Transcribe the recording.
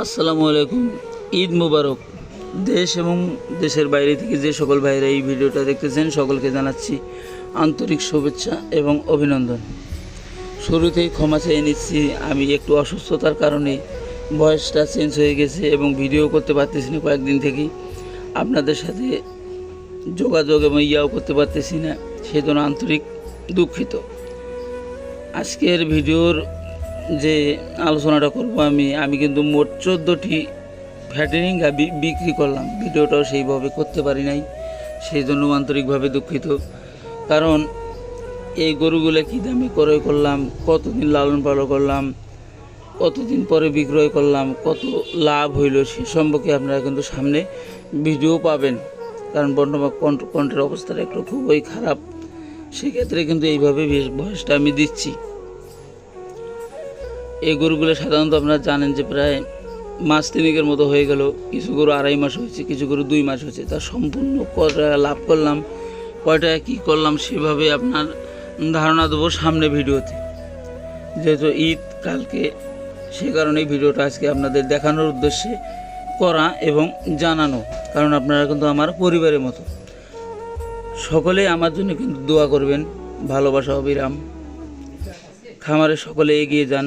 আসসালামু আলাইকুম। ঈদ মুবারক। দেশ এবং দেশের বাইরে থেকে যে সকল ভাইরা এই ভিডিওটা দেখতেছেন, সকলকে জানাচ্ছি আন্তরিক শুভেচ্ছা এবং অভিনন্দন। শুরুতেই ক্ষমা চেয়ে নিচ্ছি, আমি একটু অসুস্থতার কারণে বয়সটা চেঞ্জ হয়ে গেছে এবং ভিডিও করতে পারতেছি না কয়েকদিন থেকেই। আপনাদের সাথে যোগাযোগ এবং ইয়াও করতে পারতেছি না, সেজন্য আন্তরিক দুঃখিত। আজকের ভিডিওর যে আলোচনাটা করব আমি আমি কিন্তু মোট চোদ্দোটি ফ্যাটেনিং গাবি বিক্রি করলাম। ভিডিওটাও সেইভাবে করতে পারি নাই, সেই জন্য আন্তরিকভাবে দুঃখিত। কারণ এই গরুগুলো কী দামে ক্রয় করলাম, কতদিন লালন পালন করলাম, কতদিন পরে বিক্রয় করলাম, কত লাভ হইল সে সম্পর্কে আপনারা কিন্তু সামনে ভিডিও পাবেন। কারণ কণ্ঠ কণ্ঠের অবস্থাটা একটু খুবই খারাপ। সেক্ষেত্রে কিন্তু এইভাবে বেশ বয়সটা আমি দিচ্ছি। এই গরুগুলো সাধারণত আপনারা জানেন যে প্রায় মাস তিনেকের মতো হয়ে গেল। কিছু গরু আড়াই মাস হয়েছে, কিছু গরু দুই মাস হয়েছে। তা সম্পূর্ণ কটা লাভ করলাম কয়টা কী করলাম সেভাবে আপনার ধারণা দেবো সামনে ভিডিওতে। যেহেতু ঈদ কালকে, সে কারণেই ভিডিওটা আজকে আপনাদের দেখানোর উদ্দেশ্যে করা এবং জানানো, কারণ আপনারা কিন্তু আমার পরিবারের মতো। সকলে আমার জন্য কিন্তু দোয়া করবেন, ভালোবাসা অবিরাম। খামারে সকলে এগিয়ে যান।